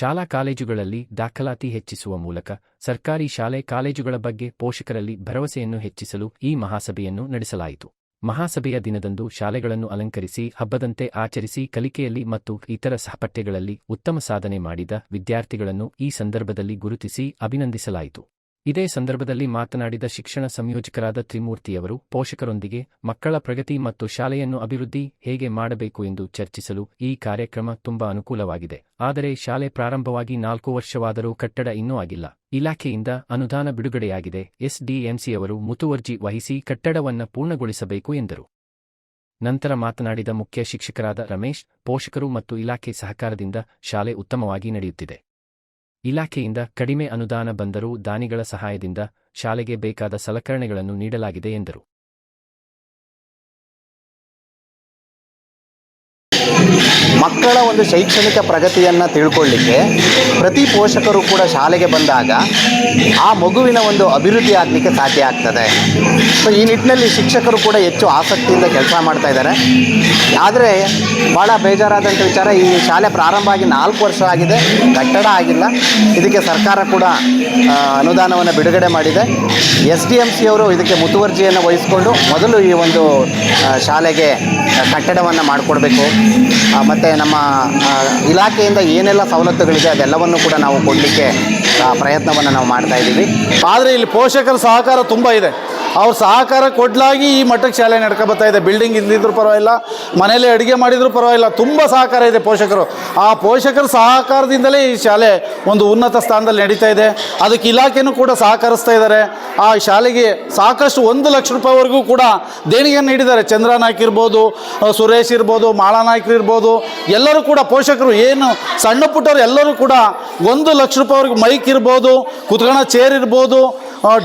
ಶಾಲಾ ಕಾಲೇಜುಗಳಲ್ಲಿ ದಾಖಲಾತಿ ಹೆಚ್ಚಿಸುವ ಮೂಲಕ ಸರ್ಕಾರಿ ಶಾಲೆ ಕಾಲೇಜುಗಳ ಬಗ್ಗೆ ಪೋಷಕರಲ್ಲಿ ಭರವಸೆಯನ್ನು ಹೆಚ್ಚಿಸಲು ಈ ಮಹಾಸಭೆಯನ್ನು ನಡೆಸಲಾಯಿತು. ಮಹಾಸಭೆಯ ದಿನದಂದು ಶಾಲೆಗಳನ್ನು ಅಲಂಕರಿಸಿ, ಹಬ್ಬದಂತೆ ಆಚರಿಸಿ, ಕಲಿಕೆಯಲ್ಲಿ ಮತ್ತು ಇತರ ಸಹಪಠ್ಯಗಳಲ್ಲಿ ಉತ್ತಮ ಸಾಧನೆ ಮಾಡಿದ ವಿದ್ಯಾರ್ಥಿಗಳನ್ನು ಈ ಸಂದರ್ಭದಲ್ಲಿ ಗುರುತಿಸಿ ಅಭಿನಂದಿಸಲಾಯಿತು. ಇದೇ ಸಂದರ್ಭದಲ್ಲಿ ಮಾತನಾಡಿದ ಶಿಕ್ಷಣ ಸಂಯೋಜಕರಾದ ತ್ರಿಮೂರ್ತಿಯವರು ಪೋಷಕರೊಂದಿಗೆ ಮಕ್ಕಳ ಪ್ರಗತಿ ಮತ್ತು ಶಾಲೆಯನ್ನು ಅಭಿವೃದ್ಧಿ ಹೇಗೆ ಮಾಡಬೇಕು ಎಂದು ಚರ್ಚಿಸಲು ಈ ಕಾರ್ಯಕ್ರಮ ತುಂಬಾ ಅನುಕೂಲವಾಗಿದೆ. ಆದರೆ ಶಾಲೆ ಪ್ರಾರಂಭವಾಗಿ ನಾಲ್ಕು ವರ್ಷವಾದರೂ ಕಟ್ಟಡ ಇನ್ನೂ ಆಗಿಲ್ಲ. ಇಲಾಖೆಯಿಂದ ಅನುದಾನ ಬಿಡುಗಡೆಯಾಗಿದೆ. ಎಸ್ಡಿಎಂಸಿಯವರು ಮುತುವರ್ಜಿ ವಹಿಸಿ ಕಟ್ಟಡವನ್ನು ಪೂರ್ಣಗೊಳಿಸಬೇಕು ಎಂದರು. ನಂತರ ಮಾತನಾಡಿದ ಮುಖ್ಯ ಶಿಕ್ಷಕರಾದ ರಮೇಶ್, ಪೋಷಕರು ಮತ್ತು ಇಲಾಖೆ ಸಹಕಾರದಿಂದ ಶಾಲೆ ಉತ್ತಮವಾಗಿ ನಡೆಯುತ್ತಿದೆ. ಇಲಾಖೆಯಿಂದ ಕಡಿಮೆ ಅನುದಾನ ಬಂದರೂ ದಾನಿಗಳ ಸಹಾಯದಿಂದ ಶಾಲೆಗೆ ಬೇಕಾದ ಸಲಕರಣೆಗಳನ್ನು ನೀಡಲಾಗಿದೆ ಎಂದರು. ಮಕ್ಕಳ ಒಂದು ಶೈಕ್ಷಣಿಕ ಪ್ರಗತಿಯನ್ನು ತಿಳ್ಕೊಳ್ಳಿಕ್ಕೆ ಪ್ರತಿ ಪೋಷಕರು ಕೂಡ ಶಾಲೆಗೆ ಬಂದಾಗ ಆ ಮಗುವಿನ ಒಂದು ಅಭಿವೃದ್ಧಿ ಆಗಲಿಕ್ಕೆ ಸಾಧ್ಯ ಆಗ್ತದೆ. ಸೊ ಈ ನಿಟ್ಟಿನಲ್ಲಿ ಶಿಕ್ಷಕರು ಕೂಡ ಹೆಚ್ಚು ಆಸಕ್ತಿಯಿಂದ ಕೆಲಸ ಮಾಡ್ತಾ ಇದ್ದಾರೆ. ಆದರೆ ಭಾಳ ಬೇಜಾರಾದಂಥ ವಿಚಾರ, ಈ ಶಾಲೆ ಪ್ರಾರಂಭ ಆಗಿ ನಾಲ್ಕು ವರ್ಷ ಆಗಿದೆ, ಕಟ್ಟಡ ಆಗಿಲ್ಲ. ಇದಕ್ಕೆ ಸರ್ಕಾರ ಕೂಡ ಅನುದಾನವನ್ನು ಬಿಡುಗಡೆ ಮಾಡಿದೆ. ಎಸ್ ಡಿ ಎಂ ಸಿ ಅವರು ಇದಕ್ಕೆ ಮುತುವರ್ಜಿಯನ್ನು ವಹಿಸಿಕೊಂಡು ಮೊದಲು ಈ ಒಂದು ಶಾಲೆಗೆ ಕಟ್ಟಡವನ್ನು ಮಾಡಿಕೊಡ್ಬೇಕು. ಮತ್ತು ನಮ್ಮ ಇಲಾಖೆಯಿಂದ ಏನೆಲ್ಲ ಸವಲತ್ತುಗಳಿದೆ ಅದೆಲ್ಲವನ್ನು ಕೂಡ ನಾವು ಕೊಡಲಿಕ್ಕೆ ಪ್ರಯತ್ನವನ್ನು ನಾವು ಮಾಡ್ತಾ ಇದ್ದೀವಿ. ಆದರೆ ಇಲ್ಲಿ ಪೋಷಕರ ಸಹಕಾರ ತುಂಬ ಇದೆ. ಅವ್ರ ಸಹಕಾರ ಕೊಡ್ಲಾಗಿ ಈ ಮಟ್ಟಕ್ಕೆ ಶಾಲೆ ನಡ್ಕೊ ಬರ್ತಾ ಇದೆ. ಬಿಲ್ಡಿಂಗ್ ಇದ್ದಿದ್ರು ಪರವಾಗಿಲ್ಲ ಮನೇಲಿ ಅಡುಗೆ ಮಾಡಿದ್ರು ಪರವಾಗಿಲ್ಲ, ತುಂಬ ಸಹಕಾರ ಇದೆ ಪೋಷಕರು. ಆ ಪೋಷಕರ ಸಹಕಾರದಿಂದಲೇ ಈ ಶಾಲೆ ಒಂದು ಉನ್ನತ ಸ್ಥಾನದಲ್ಲಿ ನಡೀತಾ ಇದೆ. ಅದಕ್ಕೆ ಇಲಾಖೆನೂ ಕೂಡ ಸಹಕರಿಸ್ತಾ ಇದ್ದಾರೆ. ಆ ಶಾಲೆಗೆ ಸಾಕಷ್ಟು ಒಂದು ಲಕ್ಷ ರೂಪಾಯಿವರೆಗೂ ಕೂಡ ದೇಣಿಗೆಯನ್ನು ನೀಡಿದ್ದಾರೆ. ಚಂದ್ರ ನಾಯ್ಕ ಇರ್ಬೋದು ಸುರೇಶ್ ಇರ್ಬೋದು ಮಾಳಾ ನಾಯ್ಕರು ಇರ್ಬೋದು, ಎಲ್ಲರೂ ಕೂಡ ಪೋಷಕರು ಏನು ಸಣ್ಣ ಪುಟ್ಟರು ಎಲ್ಲರೂ ಕೂಡ ಒಂದು ಲಕ್ಷ ರೂಪಾಯಿವರೆಗೂ ಮೈಕ್ ಇರ್ಬೋದು ಕುತ್ಕೊಳ್ಳೋ ಚೇರ್ ಇರ್ಬೋದು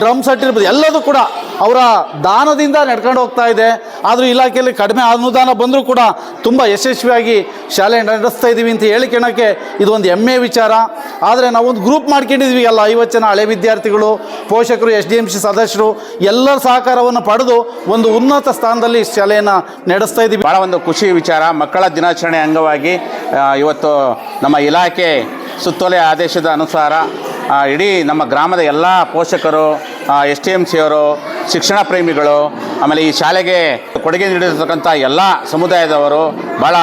ಡ್ರಮ್ ಸೆಟ್ ಇರ್ಬೋದು, ಎಲ್ಲದೂ ಕೂಡ. ಅವರ ದಾನದಿಂದ ನಡ್ಕೊಂಡು ಹೋಗ್ತಾ ಇದೆ. ಆದರೂ ಇಲಾಖೆಯಲ್ಲಿ ಕಡಿಮೆ ಅನುದಾನ ಬಂದರೂ ಕೂಡ ತುಂಬ ಯಶಸ್ವಿಯಾಗಿ ಶಾಲೆ ನಡೆಸ್ತಾ ಇದ್ದೀವಿ ಅಂತ ಹೇಳಿಕೊಳ್ಳೋಕ್ಕೆ ಇದೊಂದು ಹೆಮ್ಮೆ ವಿಚಾರ. ಆದರೆ ನಾವೊಂದು ಗ್ರೂಪ್ ಮಾಡ್ಕೊಂಡಿದ್ವಿ ಅಲ್ಲ, ಐವತ್ತು ಜನ ಹಳೆ ವಿದ್ಯಾರ್ಥಿಗಳು, ಪೋಷಕರು, ಎಸ್ ಡಿ ಎಂ ಸಿ ಸದಸ್ಯರು, ಎಲ್ಲರ ಸಹಕಾರವನ್ನು ಪಡೆದು ಒಂದು ಉನ್ನತ ಸ್ಥಾನದಲ್ಲಿ ಶಾಲೆಯನ್ನು ನಡೆಸ್ತಾ ಇದ್ದೀವಿ ಭಾಳ ಒಂದು ಖುಷಿ ವಿಚಾರ. ಮಕ್ಕಳ ದಿನಾಚರಣೆ ಅಂಗವಾಗಿ ಇವತ್ತು ನಮ್ಮ ಇಲಾಖೆ ಸುತ್ತೋಲೆ ಆದೇಶದ ಅನುಸಾರ ಇಡೀ ನಮ್ಮ ಗ್ರಾಮದ ಎಲ್ಲ ಪೋಷಕರು ಎಸ್ ಟಿ ಎಂ ಸಿಯವರು, ಶಿಕ್ಷಣ ಪ್ರೇಮಿಗಳು, ಆಮೇಲೆ ಈ ಶಾಲೆಗೆ ಕೊಡುಗೆ ನೀಡಿರ್ತಕ್ಕಂಥ ಎಲ್ಲ ಸಮುದಾಯದವರು ಭಾಳ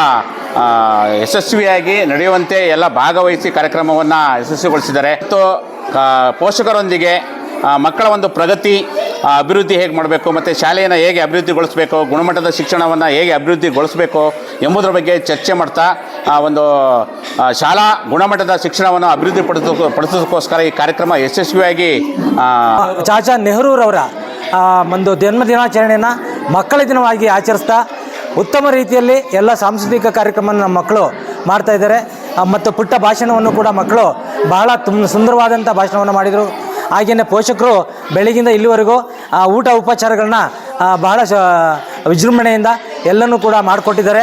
ಯಶಸ್ವಿಯಾಗಿ ನಡೆಯುವಂತೆ ಎಲ್ಲ ಭಾಗವಹಿಸಿ ಕಾರ್ಯಕ್ರಮವನ್ನು ಯಶಸ್ವಿಗೊಳಿಸಿದ್ದಾರೆ. ಮತ್ತು ಪೋಷಕರೊಂದಿಗೆ ಮಕ್ಕಳ ಒಂದು ಪ್ರಗತಿ ಅಭಿವೃದ್ಧಿ ಹೇಗೆ ಮಾಡಬೇಕು ಮತ್ತು ಶಾಲೆಯನ್ನು ಹೇಗೆ ಅಭಿವೃದ್ಧಿಗೊಳಿಸಬೇಕು ಗುಣಮಟ್ಟದ ಶಿಕ್ಷಣವನ್ನು ಹೇಗೆ ಅಭಿವೃದ್ಧಿಗೊಳಿಸಬೇಕು ಎಂಬುದರ ಬಗ್ಗೆ ಚರ್ಚೆ ಮಾಡ್ತಾ ಆ, ಒಂದು ಶಾಲಾ ಗುಣಮಟ್ಟದ ಶಿಕ್ಷಣವನ್ನು ಅಭಿವೃದ್ಧಿ ಪಡಿಸೋ ಪಡಿಸೋದಕ್ಕೋಸ್ಕರ ಈ ಕಾರ್ಯಕ್ರಮ ಯಶಸ್ವಿಯಾಗಿ ಚಾಚಾ ನೆಹರೂರವರ ಒಂದು ಜನ್ಮ ದಿನಾಚರಣೆಯನ್ನು ಮಕ್ಕಳ ದಿನವಾಗಿ ಆಚರಿಸ್ತಾ ಉತ್ತಮ ರೀತಿಯಲ್ಲಿ ಎಲ್ಲ ಸಾಂಸ್ಕೃತಿಕ ಕಾರ್ಯಕ್ರಮವನ್ನು ನಮ್ಮ ಮಕ್ಕಳು ಮಾಡ್ತಾ ಇದ್ದಾರೆ. ಆ, ಮತ್ತು ಪುಟ್ಟ ಭಾಷಣವನ್ನು ಕೂಡ ಮಕ್ಕಳು ಬಹಳ ತುಂಬ ಸುಂದರವಾದಂಥ ಭಾಷಣವನ್ನು ಮಾಡಿದರು. ಹಾಗೆಯೇ ಪೋಷಕರು ಬೆಳಗಿಂದ ಇಲ್ಲಿವರೆಗೂ ಊಟ ಉಪಚಾರಗಳನ್ನ ಬಹಳ ವಿಜೃಂಭಣೆಯಿಂದ ಎಲ್ಲನೂ ಕೂಡ ಮಾಡಿಕೊಟ್ಟಿದ್ದಾರೆ.